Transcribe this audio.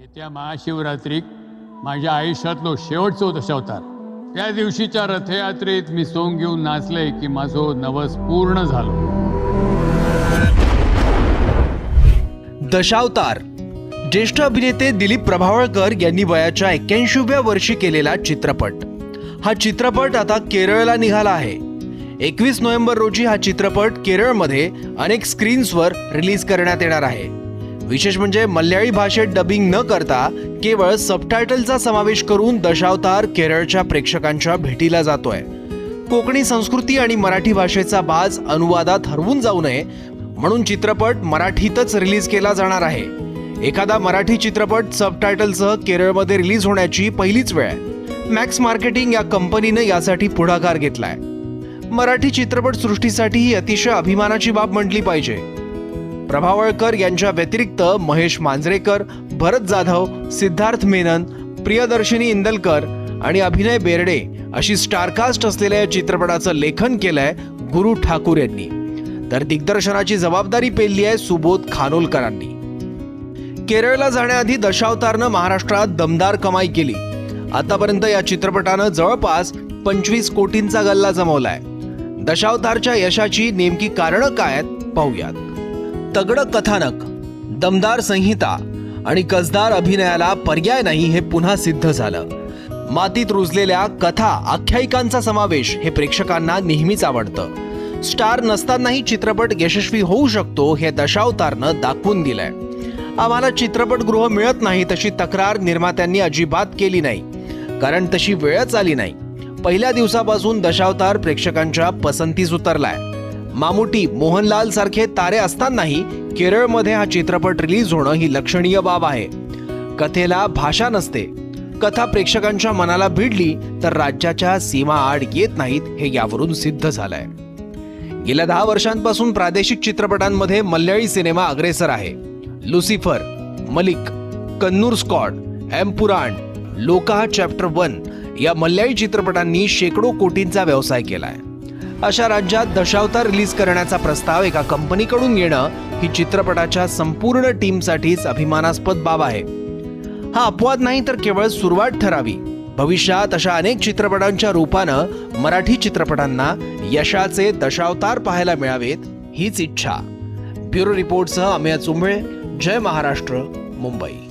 येत्या महाशिवरात्रीक माझ्या आयुष्यातलो शेवटचो दशावतार त्या दिवशीच्या रथयात्रेत मी सोंग घेऊन नाचले की माझो नवस पूर्ण झालो. दशावतार. ज्येष्ठ अभिनेते दिलीप प्रभावळकर यांनी वयाच्या एक्क्याऐंशीव्या वर्षी केलेला चित्रपट. हा चित्रपट आता केरळला निघाला आहे. एकवीस नोव्हेंबर रोजी हा चित्रपट केरळमध्ये अनेक स्क्रीन्सवर रिलीज करण्यात येणार आहे. विशेष म्हणजे मल्याळी भाषेत डबिंग न करता केवळ सबटायटलचा समावेश करून दशावतार केरळच्या प्रेक्षकांच्या भेटीला जातोय. कोकणी संस्कृती आणि मराठी भाषेचा बाज अनुवादात हरवून जाऊ नये म्हणून चित्रपट मराठीतच रिलीज केला जाणार आहे. एखादा मराठी चित्रपट सबटायटलसह केरळमध्ये रिलीज होण्याची पहिलीच वेळ आहे. मॅक्स मार्केटिंग या कंपनीनं यासाठी पुढाकार घेतलाय. मराठी चित्रपट सृष्टीसाठी ही अतिशय अभिमानाची बाब म्हटली पाहिजे. प्रभावळकर यांच्या व्यतिरिक्त महेश मांजरेकर भरत जाधव सिद्धार्थ मेनन प्रियदर्शिनी इंदलकर आणि अभिनय बेर्डे अशी स्टारकास्ट असलेल्या या चित्रपटाचं लेखन केलंय गुरु ठाकूर यांनी. तर दिग्दर्शनाची जबाबदारी पेलली आहे सुबोध खानोलकरांनी. केरळला जाण्याआधी दशावतारनं महाराष्ट्रात दमदार कमाई केली. आतापर्यंत या चित्रपटानं जवळपास पंचवीस कोटींचा गल्ला जमवलाय. दशावतारच्या यशाची नेमकी कारणं काय आहेत पाहूयात. तगडं कथानक दमदार संहिता आणि कसदार अभिनयाला पर्याय नाही हे पुन्हा सिद्ध झालं. मातीत रुजलेल्या कथा आख्यायिकांचा समावेश हे प्रेक्षकांना नेहमीच आवडतं. स्टार नसतानाही चित्रपट यशस्वी होऊ शकतो हे दशावतारनं दाखवून दिलंय. आम्हाला चित्रपटगृह मिळत नाही तशी तक्रार निर्मात्यांनी अजिबात केली नाही. कारण तशी वेळच आली नाही. पहिल्या दिवसापासून दशावतार प्रेक्षकांच्या पसंतीस उतरलाय. मामुटी मोहनलाल सारखे तारे असतानाही केरळमध्ये हा चित्रपट रिलीज होणं ही लक्षणीय बाब आहे. कथेला भाषा नसते. कथा प्रेक्षकांच्या मनाला भिडली तर राज्याच्या सीमा आड येत नाहीत हे यावरून सिद्ध झालंय. गेल्या दहा वर्षांपासून प्रादेशिक चित्रपटांमध्ये मल्याळी सिनेमा अग्रेसर आहे. Lucifer Malik Kannur squad Empuraan Lokah chapter one या मल्याळी चित्रपटांनी शेकडो कोटींचा व्यवसाय केलाय. अशा राज्यात दशावतार रिलीज करण्याचा प्रस्ताव एका कंपनीकडून येणं ही चित्रपटाच्या संपूर्ण टीमसाठीच अभिमानास्पद बाब आहे. हा अपवाद नाही तर केवळ सुरुवात ठरावी. भविष्यात अशा अनेक चित्रपटांच्या रूपानं मराठी चित्रपटांना यशाचे दशावतार पाहायला मिळावेत हीच इच्छा. ब्युरो रिपोर्टसह अमेय चुंबळे जय महाराष्ट्र मुंबई.